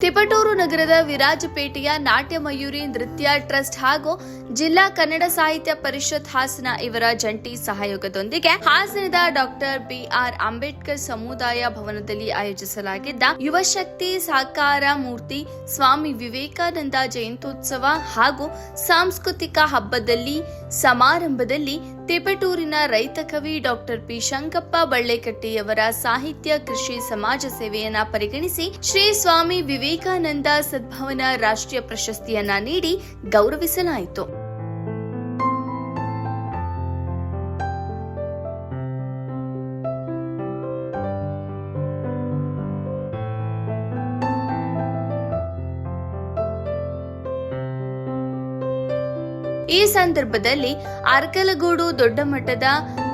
ತಿಪಟೂರು ನಗರದ ವಿರಾಜಪೇಟೆಯ ನಾಟ್ಯ ಮಯೂರಿ ನೃತ್ಯ ಟ್ರಸ್ಟ್ ಹಾಗೂ ಜಿಲ್ಲಾ ಕನ್ನಡ ಸಾಹಿತ್ಯ ಪರಿಷತ್ ಹಾಸನ ಇವರ ಜಂಟಿ ಸಹಯೋಗದೊಂದಿಗೆ ಹಾಸನದ ಡಾಕ್ಟರ್ ಬಿಆರ್ ಅಂಬೇಡ್ಕರ್ ಸಮುದಾಯ ಭವನದಲ್ಲಿ ಆಯೋಜಿಸಲಾಗಿದ್ದ ಯುವಶಕ್ತಿ ಸಾಕಾರ ಮೂರ್ತಿ ಸ್ವಾಮಿ ವಿವೇಕಾನಂದ ಜಯಂತ್ಯೋತ್ಸವ ಹಾಗೂ ಸಾಂಸ್ಕೃತಿಕ ಹಬ್ಬದಲ್ಲಿ ಸಮಾರಂಭದಲ್ಲಿ ತಿಪಟೂರಿನ ರೈತ ಕವಿ ಡಾಕ್ಟರ್ ಪಿ ಶಂಕಪ್ಪ ಬಳ್ಳೆಕಟ್ಟಿಯವರ ಸಾಹಿತ್ಯ, ಕೃಷಿ, ಸಮಾಜ ಸೇವೆಯನ್ನ ಪರಿಗಣಿಸಿ ಶ್ರೀ ಸ್ವಾಮಿ ವಿವೇಕಾನಂದ ಸದ್ಭವನ ರಾಷ್ಟ್ರೀಯ ಪ್ರಶಸ್ತಿಯನ್ನ ನೀಡಿ ಗೌರವಿಸಲಾಯಿತು. ಈ ಸಂದರ್ಭದಲ್ಲಿ ಅರ್ಕಲಗೂಡು ದೊಡ್ಡ ಮಠದ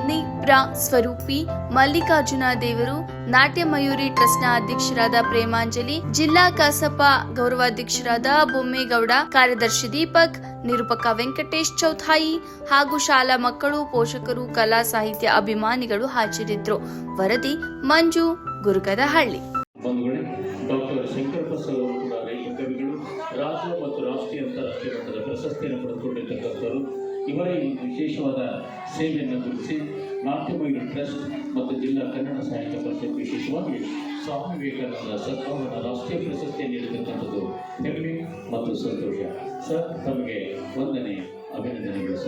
ನಿಪ್ರ ಸ್ವರೂಪಿ ಮಲ್ಲಿಕಾರ್ಜುನ ದೇವರು, ನಾಟ್ಯ ಮಯೂರಿ ಟ್ರಸ್ಟ್ನ ಅಧ್ಯಕ್ಷರಾದ ಪ್ರೇಮಾಂಜಲಿ, ಜಿಲ್ಲಾ ಕಸಪ ಗೌರವಾಧ್ಯಕ್ಷರಾದ ಬೊಮ್ಮೇಗೌಡ, ಕಾರ್ಯದರ್ಶಿ ದೀಪಕ್, ನಿರೂಪಕ ವೆಂಕಟೇಶ್ ಚೌಥಾಯಿ ಹಾಗೂ ಶಾಲಾ ಮಕ್ಕಳು, ಪೋಷಕರು, ಕಲಾ ಸಾಹಿತ್ಯ ಅಭಿಮಾನಿಗಳು ಹಾಜರಿದ್ದರು. ವರದಿ ಮಂಜು ಗುರುಗದಹಳ್ಳಿ. ಡಾಕ್ಟರ್ ಶಂಕರಪ್ಪ ಪ್ರಶಸ್ತಿಯನ್ನು ಪಡೆದುಕೊಂಡಿರ್ತಕ್ಕಂಥವರು. ಇವರ ಈ ವಿಶೇಷವಾದ ಸೇವೆಯನ್ನು ಗುರುತಿಸಿ ನಾಟ್ಯಮಯೂರಿ ಟ್ರಸ್ಟ್ ಮತ್ತು ಜಿಲ್ಲಾ ಕನ್ನಡ ಸಾಹಿತ್ಯ ಪರಿಷತ್ ವಿಶೇಷವಾಗಿ ಸ್ವಾಮಿ ವಿವೇಕಾನಂದ ಸದ್ಭವನ ರಾಷ್ಟ್ರೀಯ ಪ್ರಶಸ್ತಿ ನೀಡಿರ್ತಕ್ಕಂಥದ್ದು ಹೆಮ್ಮೆ ಮತ್ತು ಸಂತೋಷ. ಸರ್, ತಮಗೆ ವಂದನೆ, ಅಭಿನಂದನೆಗಳು